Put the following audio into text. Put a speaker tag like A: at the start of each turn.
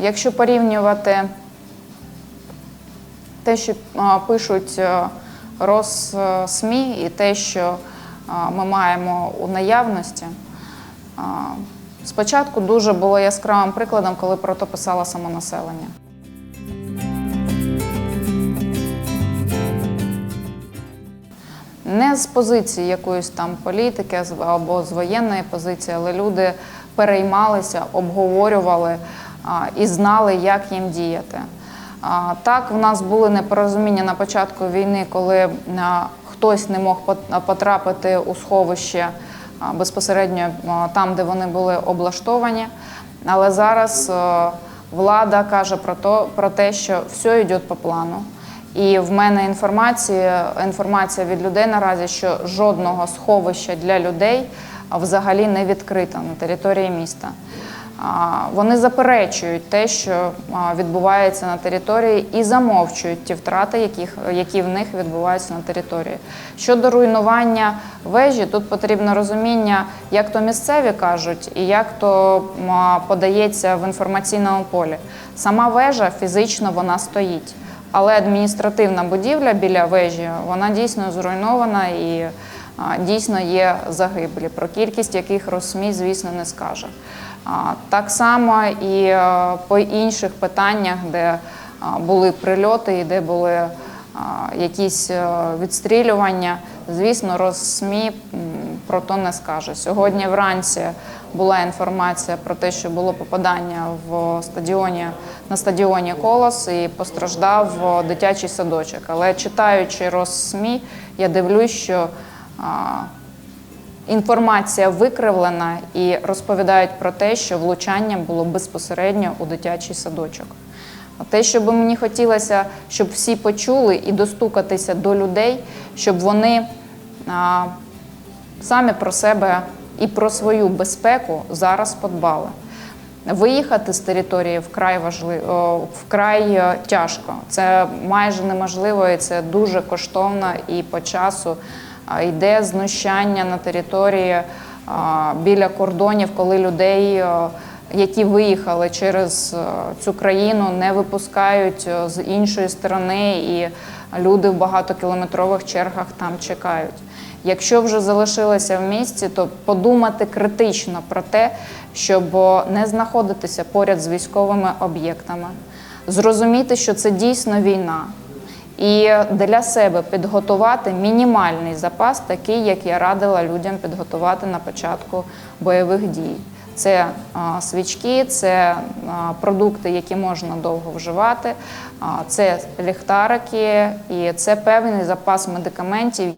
A: Якщо порівнювати те, що пишуть е, Росмі, і те, що ми маємо у наявності, спочатку дуже було яскравим прикладом, коли про то писало самонаселення. Не з позиції якоїсь там політики або з воєнної позиції, але люди переймалися, обговорювали і знали, як їм діяти. Так, в нас були непорозуміння на початку війни, коли хтось не мог потрапити у сховище безпосередньо там, де вони були облаштовані. Але зараз влада каже про, то, про те, що все йде по плану. І в мене інформація, інформація від людей наразі, що жодного сховища для людей взагалі не відкрито на території міста. Вони заперечують те, що відбувається на території, і замовчують ті втрати, яких, які в них відбуваються на території. Щодо руйнування вежі, тут потрібно розуміння, як то місцеві кажуть, і як то подається в інформаційному полі. Сама вежа фізично вона стоїть. Але адміністративна будівля біля вежі вона дійсно зруйнована і дійсно є загиблі. Про кількість яких Росмі, звісно, не скаже. Так само і е, по інших питаннях, де були прильоти і де були якісь е, відстрілювання, звісно, Росмі про то не скаже. Сьогодні вранці була інформація про те, що було попадання в стадіоні на стадіоні Колос і постраждав е, дитячий садочок. Але читаючи Росмі, я дивлюсь, що інформація викривлена і розповідають про те, що влучання було безпосередньо у дитячий садочок. Те, що би мені хотілося, щоб всі почули і достукатися до людей, щоб вони а, самі про себе і про свою безпеку зараз подбали. Виїхати з території вкрай важливо, вкрай е, тяжко. Це майже неможливо, і це дуже коштовно і по часу йде знущання на території біля кордонів, коли людей, е, які виїхали через е, цю країну, не випускають е, з іншої сторони, і люди в багатокілометрових чергах там чекають. Якщо вже залишилися в місті, то подумати критично про те, щоб не знаходитися поряд з військовими об'єктами, зрозуміти, що це дійсно війна, і для себе підготувати мінімальний запас, такий, як я радила людям підготувати на початку бойових дій. Це свічки, це продукти, які можна довго вживати, це ліхтарики і це певний запас медикаментів.